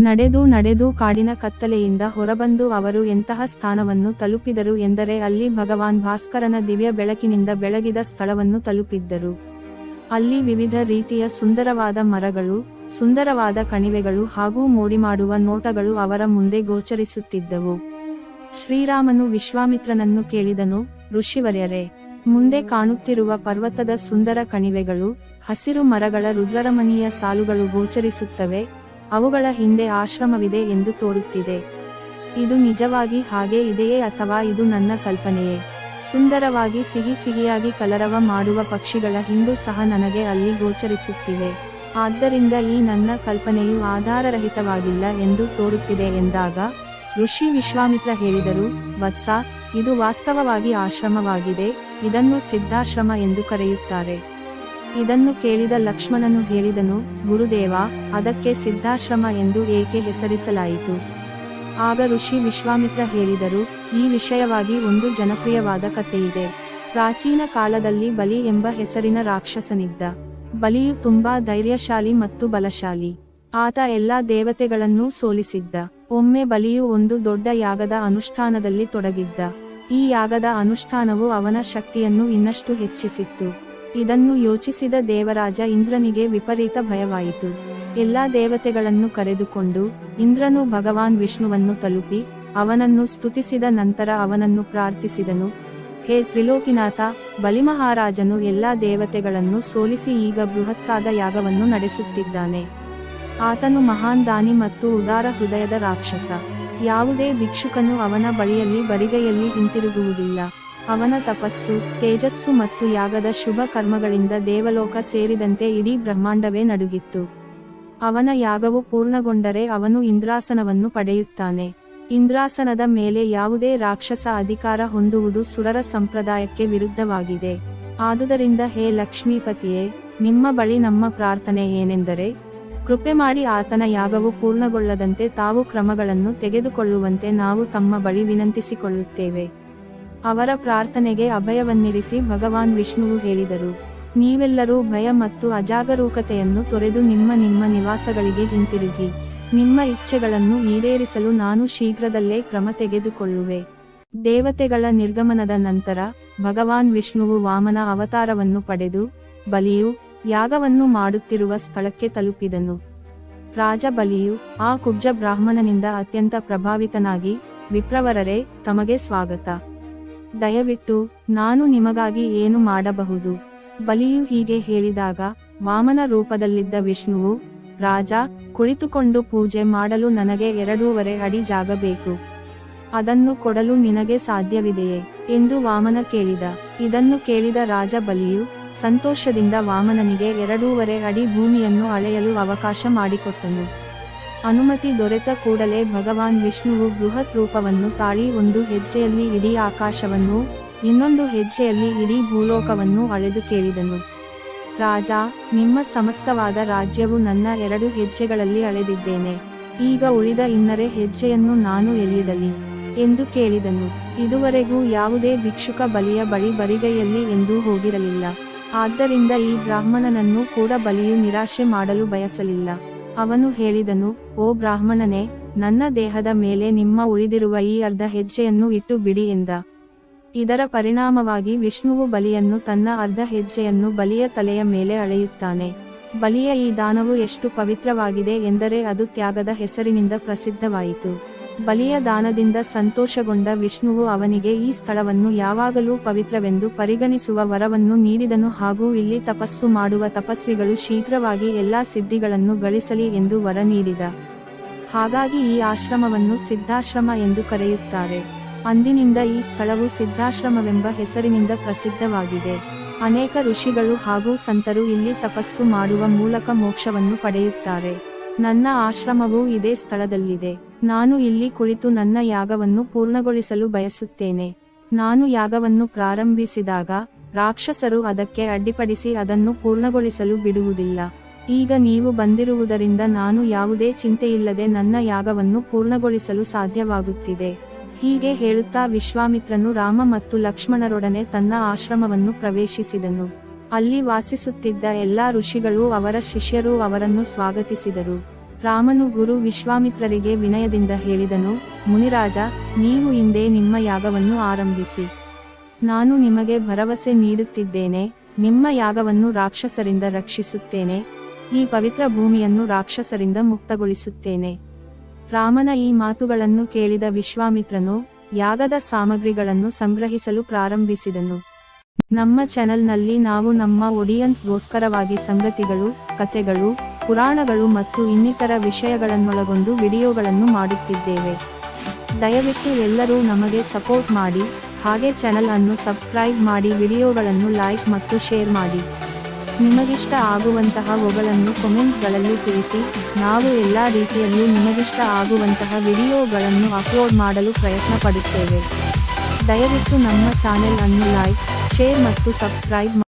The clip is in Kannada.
ನಡೆದು ನಡೆದು ಕಾಡಿನ ಕತ್ತಲೆಯಿಂದ ಹೊರಬಂದು ಅವರು ಎಂತಹ ಸ್ಥಾನವನ್ನು ತಲುಪಿದರು ಎಂದರೆ ಅಲ್ಲಿ ಭಗವಾನ್ ಭಾಸ್ಕರನ ದಿವ್ಯ ಬೆಳಕಿನಿಂದ ಬೆಳಗಿದ ಸ್ಥಳವನ್ನು ತಲುಪಿದ್ದರು. ಅಲ್ಲಿ ವಿವಿಧ ರೀತಿಯ ಸುಂದರವಾದ ಮರಗಳು, ಸುಂದರವಾದ ಕಣಿವೆಗಳು ಹಾಗೂ ಮೋಡಿಮಾಡುವ ನೋಟಗಳು ಅವರ ಮುಂದೆ ಗೋಚರಿಸುತ್ತಿದ್ದವು. ಶ್ರೀರಾಮನು ವಿಶ್ವಾಮಿತ್ರನನ್ನು ಕೇಳಿದನು, ಋಷಿವರ್ಯರೇ, ಮುಂದೆ ಕಾಣುತ್ತಿರುವ ಪರ್ವತದ ಸುಂದರ ಕಣಿವೆಗಳು, ಹಸಿರು ಮರಗಳ ರುದ್ರರಮಣೀಯ ಸಾಲುಗಳು ಗೋಚರಿಸುತ್ತವೆ ಅವುಗಳ ಹಿಂದೆ ಆಶ್ರಮವಿದೆ ಎಂದು ತೋರುತ್ತಿದೆ. ಇದು ನಿಜವಾಗಿ ಹಾಗೆ ಇದೆಯೇ ಅಥವಾ ಇದು ನನ್ನ ಕಲ್ಪನೆಯೇ? ಸುಂದರವಾಗಿ ಸಿಹಿ ಸಿಹಿಯಾಗಿ ಕಲರವ ಮಾಡುವ ಪಕ್ಷಿಗಳ ಹಿಂದೂ ಸಹ ನನಗೆ ಅಲ್ಲಿ ಗೋಚರಿಸುತ್ತಿವೆ. ಆದ್ದರಿಂದ ಈ ನನ್ನ ಕಲ್ಪನೆಯು ಆಧಾರರಹಿತವಾಗಿಲ್ಲ ಎಂದು ತೋರುತ್ತಿದೆ ಎಂದಾಗ, ಋಷಿ ವಿಶ್ವಾಮಿತ್ರ ಹೇಳಿದರು, ವತ್ಸ, ಇದು ವಾಸ್ತವವಾಗಿ ಆಶ್ರಮವಾಗಿದೆ, ಇದನ್ನು ಸಿದ್ಧಾಶ್ರಮ ಎಂದು ಕರೆಯುತ್ತಾರೆ. ಇದನ್ನು ಕೇಳಿದ ಲಕ್ಷ್ಮಣನು ಹೇಳಿದನು, ಗುರುದೇವ, ಅದಕ್ಕೆ ಸಿದ್ಧಾಶ್ರಮ ಎಂದು ಏಕೆ ಹೆಸರಿಸಲಾಯಿತು? ಆಗ ಋಷಿ ವಿಶ್ವಾಮಿತ್ರ ಹೇಳಿದರು, ಈ ವಿಷಯವಾಗಿ ಒಂದು ಜನಪ್ರಿಯವಾದ ಕಥೆಯಿದೆ. ಪ್ರಾಚೀನ ಕಾಲದಲ್ಲಿ ಬಲಿ ಎಂಬ ಹೆಸರಿನ ರಾಕ್ಷಸನಿದ್ದ. ಬಲಿಯು ತುಂಬಾ ಧೈರ್ಯಶಾಲಿ ಮತ್ತು ಬಲಶಾಲಿ. ಆತ ಎಲ್ಲಾ ದೇವತೆಗಳನ್ನೂ ಸೋಲಿಸಿದ್ದ. ಒಮ್ಮೆ ಬಲಿಯು ಒಂದು ದೊಡ್ಡ ಯಾಗದ ಅನುಷ್ಠಾನದಲ್ಲಿ ತೊಡಗಿದ್ದ. ಈ ಯಾಗದ ಅನುಷ್ಠಾನವು ಅವನ ಶಕ್ತಿಯನ್ನು ಇನ್ನಷ್ಟು ಹೆಚ್ಚಿಸಿತ್ತು. ಇದನ್ನು ಯೋಚಿಸಿದ ದೇವರಾಜ ಇಂದ್ರನಿಗೆ ವಿಪರೀತ ಭಯವಾಯಿತು. ಎಲ್ಲಾ ದೇವತೆಗಳನ್ನು ಕರೆದುಕೊಂಡು ಇಂದ್ರನು ಭಗವಾನ್ ವಿಷ್ಣುವನ್ನು ತಲುಪಿ ಅವನನ್ನು ಸ್ತುತಿಸಿದ ನಂತರ ಅವನನ್ನು ಪ್ರಾರ್ಥಿಸಿದನು. ಹೇ ತ್ರಿಲೋಕಿನಾಥ, ಬಲಿಮಹಾರಾಜನು ಎಲ್ಲಾ ದೇವತೆಗಳನ್ನು ಸೋಲಿಸಿ ಈಗ ಬೃಹತ್ತಾದ ಯಾಗವನ್ನು ನಡೆಸುತ್ತಿದ್ದಾನೆ. ಆತನು ಮಹಾನ್ ದಾನಿ ಮತ್ತು ಉದಾರ ಹೃದಯದ ರಾಕ್ಷಸ. ಯಾವುದೇ ಭಿಕ್ಷುಕನು ಅವನ ಬಳಿಯಲ್ಲಿ ಬರಿಗೈಯಲ್ಲಿ ಹಿಂತಿರುಗುವುದಿಲ್ಲ. ಅವನ ತಪಸ್ಸು, ತೇಜಸ್ಸು ಮತ್ತು ಯಾಗದ ಶುಭ ಕರ್ಮಗಳಿಂದ ದೇವಲೋಕ ಸೇರಿದಂತೆ ಇಡೀ ಬ್ರಹ್ಮಾಂಡವೇ ನಡುಗಿತ್ತು. ಅವನ ಯಾಗವು ಪೂರ್ಣಗೊಂಡರೆ ಅವನು ಇಂದ್ರಾಸನವನ್ನು ಪಡೆಯುತ್ತಾನೆ. ಇಂದ್ರಾಸನದ ಮೇಲೆ ಯಾವುದೇ ರಾಕ್ಷಸ ಅಧಿಕಾರ ಹೊಂದುವುದು ಸುರರ ಸಂಪ್ರದಾಯಕ್ಕೆ ವಿರುದ್ಧವಾಗಿದೆ. ಆದುದರಿಂದ ಹೇ ಲಕ್ಷ್ಮೀಪತಿಯೇ, ನಿಮ್ಮ ಬಳಿ ನಮ್ಮ ಪ್ರಾರ್ಥನೆ ಏನೆಂದರೆ, ಕೃಪೆ ಮಾಡಿ ಆತನ ಯಾಗವು ಪೂರ್ಣಗೊಳ್ಳದಂತೆ ತಾವು ಕ್ರಮಗಳನ್ನು ತೆಗೆದುಕೊಳ್ಳುವಂತೆ ನಾವು ತಮ್ಮ ಬಳಿ ವಿನಂತಿಸಿಕೊಳ್ಳುತ್ತೇವೆ. ಅವರ ಪ್ರಾರ್ಥನೆಗೆ ಅಭಯವನ್ನಿರಿಸಿ ಭಗವಾನ್ ವಿಷ್ಣುವು ಹೇಳಿದರು, ನೀವೆಲ್ಲರೂ ಭಯ ಮತ್ತು ಅಜಾಗರೂಕತೆಯನ್ನು ತೊರೆದು ನಿಮ್ಮ ನಿಮ್ಮ ನಿವಾಸಗಳಿಗೆ ಹಿಂತಿರುಗಿ. ನಿಮ್ಮ ಇಚ್ಛೆಗಳನ್ನು ಈಡೇರಿಸಲು ನಾನು ಶೀಘ್ರದಲ್ಲೇ ಕ್ರಮ ತೆಗೆದುಕೊಳ್ಳುವೆ. ದೇವತೆಗಳ ನಿರ್ಗಮನದ ನಂತರ ಭಗವಾನ್ ವಿಷ್ಣುವು ವಾಮನ ಅವತಾರವನ್ನು ಪಡೆದು ಬಲಿಯು ಯಾಗವನ್ನು ಮಾಡುತ್ತಿರುವ ಸ್ಥಳಕ್ಕೆ ತಲುಪಿದನು. ರಾಜ ಬಲಿಯು ಆ ಕುಬ್ಜ ಬ್ರಾಹ್ಮಣನಿಂದ ಅತ್ಯಂತ ಪ್ರಭಾವಿತನಾಗಿ ವಿಪ್ರವರರೇ, ತಮಗೆ ಸ್ವಾಗತ. ದಯವಿಟ್ಟು ನಾನು ನಿಮಗಾಗಿ ಏನು ಮಾಡಬಹುದು? ಬಲಿಯು ಹೀಗೆ ಹೇಳಿದಾಗ ವಾಮನ ರೂಪದಲ್ಲಿದ್ದ ವಿಷ್ಣುವು, ರಾಜ, ಕುಳಿತುಕೊಂಡು ಪೂಜೆ ಮಾಡಲು ನನಗೆ ಎರಡೂವರೆ ಅಡಿ ಜಾಗ ಬೇಕು ಅದನ್ನು ಕೊಡಲು ನಿನಗೆ ಸಾಧ್ಯವಿದೆಯೇ? ಎಂದು ವಾಮನ ಕೇಳಿದ. ಇದನ್ನು ಕೇಳಿದ ರಾಜ ಬಲಿಯು ಸಂತೋಷದಿಂದ ವಾಮನನಿಗೆ ಎರಡೂವರೆ ಅಡಿ ಭೂಮಿಯನ್ನು ಅಳೆಯಲು ಅವಕಾಶ ಮಾಡಿಕೊಟ್ಟನು. ಅನುಮತಿ ದೊರೆತ ಕೂಡಲೇ ಭಗವಾನ್ ವಿಷ್ಣುವು ಬೃಹತ್ ರೂಪವನ್ನು ತಾಳಿ ಒಂದು ಹೆಜ್ಜೆಯಲ್ಲಿ ಇಡೀ ಆಕಾಶವನ್ನು, ಇನ್ನೊಂದು ಹೆಜ್ಜೆಯಲ್ಲಿ ಇಡೀ ಭೂಲೋಕವನ್ನು ಅಳೆದು ಕೇಳಿದನು. ರಾಜ, ನಿಮ್ಮ ಸಮಸ್ತವಾದ ರಾಜ್ಯವು ನನ್ನ ಎರಡು ಹೆಜ್ಜೆಗಳಲ್ಲಿ ಅಳೆದಿದ್ದೇನೆ. ಈಗ ಉಳಿದ ಇನ್ನರೆ ಹೆಜ್ಜೆಯನ್ನು ನಾನು ಎಲ್ಲಿಡಲಿ? ಎಂದು ಕೇಳಿದನು. ಇದುವರೆಗೂ ಯಾವುದೇ ಭಿಕ್ಷುಕ ಬಲಿಯ ಬಳಿ ಬರಿಗೈಯಲ್ಲಿ ಎಂದೂ ಹೋಗಿರಲಿಲ್ಲ. ಆದ್ದರಿಂದ ಈ ಬ್ರಾಹ್ಮಣನನ್ನು ಕೂಡ ಬಲಿಯು ನಿರಾಶೆ ಮಾಡಲು ಬಯಸಲಿಲ್ಲ. ಅವನು ಹೇಳಿದನು, ಓ ಬ್ರಾಹ್ಮಣನೇ, ನನ್ನ ದೇಹದ ಮೇಲೆ ನಿಮ್ಮ ಉಳಿದಿರುವ ಈ ಅರ್ಧ ಹೆಜ್ಜೆಯನ್ನು ಇಟ್ಟು ಬಿಡಿ ಎಂದ. ಇದರ ಪರಿಣಾಮವಾಗಿ ವಿಷ್ಣುವು ಬಲಿಯನ್ನು ತನ್ನ ಅರ್ಧ ಹೆಜ್ಜೆಯನ್ನು ಬಲಿಯ ತಲೆಯ ಮೇಲೆ ಅಳೆಯುತ್ತಾನೆ. ಬಲಿಯ ಈ ದಾನವು ಎಷ್ಟು ಪವಿತ್ರವಾಗಿದೆ ಎಂದರೆ ಅದು ತ್ಯಾಗದ ಹೆಸರಿನಿಂದ ಪ್ರಸಿದ್ಧವಾಯಿತು. ಬಲಿಯ ದಾನದಿಂದ ಸಂತೋಷಗೊಂಡ ವಿಷ್ಣುವು ಅವನಿಗೆ ಈ ಸ್ಥಳವನ್ನು ಯಾವಾಗಲೂ ಪವಿತ್ರವೆಂದು ಪರಿಗಣಿಸುವ ವರವನ್ನು ನೀಡಿದನು ಹಾಗೂ ಇಲ್ಲಿ ತಪಸ್ಸು ಮಾಡುವ ತಪಸ್ವಿಗಳು ಶೀಘ್ರವಾಗಿ ಎಲ್ಲಾ ಸಿದ್ಧಿಗಳನ್ನು ಗಳಿಸಲಿ ಎಂದು ವರ ನೀಡಿದ. ಹಾಗಾಗಿ ಈ ಆಶ್ರಮವನ್ನು ಸಿದ್ಧಾಶ್ರಮ ಎಂದು ಕರೆಯುತ್ತಾರೆ. ಅಂದಿನಿಂದ ಈ ಸ್ಥಳವು ಸಿದ್ಧಾಶ್ರಮವೆಂಬ ಹೆಸರಿನಿಂದ ಪ್ರಸಿದ್ಧವಾಗಿದೆ. ಅನೇಕ ಋಷಿಗಳು ಹಾಗೂ ಸಂತರು ಇಲ್ಲಿ ತಪಸ್ಸು ಮಾಡುವ ಮೂಲಕ ಮೋಕ್ಷವನ್ನು ಪಡೆಯುತ್ತಾರೆ. ನನ್ನ ಆಶ್ರಮವು ಇದೇ ಸ್ಥಳದಲ್ಲಿದೆ. ನಾನು ಇಲ್ಲಿ ಕುಳಿತು ನನ್ನ ಯಾಗವನ್ನು ಪೂರ್ಣಗೊಳಿಸಲು ಬಯಸುತ್ತೇನೆ. ನಾನು ಯಾಗವನ್ನು ಪ್ರಾರಂಭಿಸಿದಾಗ ರಾಕ್ಷಸರು ಅದಕ್ಕೆ ಅಡ್ಡಿಪಡಿಸಿ ಅದನ್ನು ಪೂರ್ಣಗೊಳಿಸಲು ಬಿಡುವುದಿಲ್ಲ. ಈಗ ನೀವು ಬಂದಿರುವುದರಿಂದ ನಾನು ಯಾವುದೇ ಚಿಂತೆಯಿಲ್ಲದೆ ನನ್ನ ಯಾಗವನ್ನು ಪೂರ್ಣಗೊಳಿಸಲು ಸಾಧ್ಯವಾಗುತ್ತಿದೆ. ಹೀಗೆ ಹೇಳುತ್ತಾ ವಿಶ್ವಾಮಿತ್ರನು ರಾಮ ಮತ್ತು ಲಕ್ಷ್ಮಣರೊಡನೆ ತನ್ನ ಆಶ್ರಮವನ್ನು ಪ್ರವೇಶಿಸಿದನು. ಅಲ್ಲಿ ವಾಸಿಸುತ್ತಿದ್ದ ಎಲ್ಲಾ ಋಷಿಗಳು ಅವರ ಶಿಷ್ಯರು ಅವರನ್ನು ಸ್ವಾಗತಿಸಿದರು. ರಾಮನು ಗುರು ವಿಶ್ವಾಮಿತ್ರರಿಗೆ ವಿನಯದಿಂದ ಹೇಳಿದನು, ಮುನಿರಾಜ, ನೀವು ಹಿಂದೆ ನಿಮ್ಮ ಯಾಗವನ್ನು ಆರಂಭಿಸಿ. ನಾನು ನಿಮಗೆ ಭರವಸೆ ನೀಡುತ್ತಿದ್ದೇನೆ, ನಿಮ್ಮ ಯಾಗವನ್ನು ರಾಕ್ಷಸರಿಂದ ರಕ್ಷಿಸುತ್ತೇನೆ, ಈ ಪವಿತ್ರ ಭೂಮಿಯನ್ನು ರಾಕ್ಷಸರಿಂದ ಮುಕ್ತಗೊಳಿಸುತ್ತೇನೆ. ರಾಮನ ಈ ಮಾತುಗಳನ್ನು ಕೇಳಿದ ವಿಶ್ವಾಮಿತ್ರನು, ಯಾಗದ ಸಾಮಗ್ರಿಗಳನ್ನು ಸಂಗ್ರಹಿಸಲು ಪ್ರಾರಂಭಿಸಿದನು. ನಮ್ಮ ಚಾನೆಲ್ನಲ್ಲಿ ನಾವು ನಮ್ಮ ಒಡಿಯನ್ಸ್ಗೋಸ್ಕರವಾಗಿ ಸಂಗತಿಗಳು, ಕಥೆಗಳು, ಪುರಾಣಗಳು ಮತ್ತು ಇನ್ನಿತರ ವಿಷಯಗಳನ್ನೊಳಗೊಂಡು ವಿಡಿಯೋಗಳನ್ನು ಮಾಡುತ್ತಿದ್ದೇವೆ. ದಯವಿಟ್ಟು ಎಲ್ಲರೂ ನಮಗೆ ಸಪೋರ್ಟ್ ಮಾಡಿ, ಹಾಗೆ ಚಾನೆಲ್ ಅನ್ನು ಸಬ್ಸ್ಕ್ರೈಬ್ ಮಾಡಿ, ವಿಡಿಯೋಗಳನ್ನು ಲೈಕ್ ಮತ್ತು ಶೇರ್ ಮಾಡಿ. ನಿಮಗಿಷ್ಟ ಆಗುವಂತಹ ಒಗಳನ್ನು ಕಮೆಂಟ್ಗಳಲ್ಲಿ ತಿಳಿಸಿ, ನಾವು ಎಲ್ಲ ರೀತಿಯಲ್ಲೂ ನಿಮಗಿಷ್ಟ ಆಗುವಂತಹ ವಿಡಿಯೋಗಳನ್ನು ಅಪ್ಲೋಡ್ ಮಾಡಲು ಪ್ರಯತ್ನ ಪಡುತ್ತೇವೆ ದಯವಿಟ್ಟು ನಮ್ಮ ಚಾನೆಲ್ ಅನ್ನು ಲೈಕ್ ಶೇರ್ ಮತ್ತು ಸಬ್ಸ್ಕ್ರೈಬ್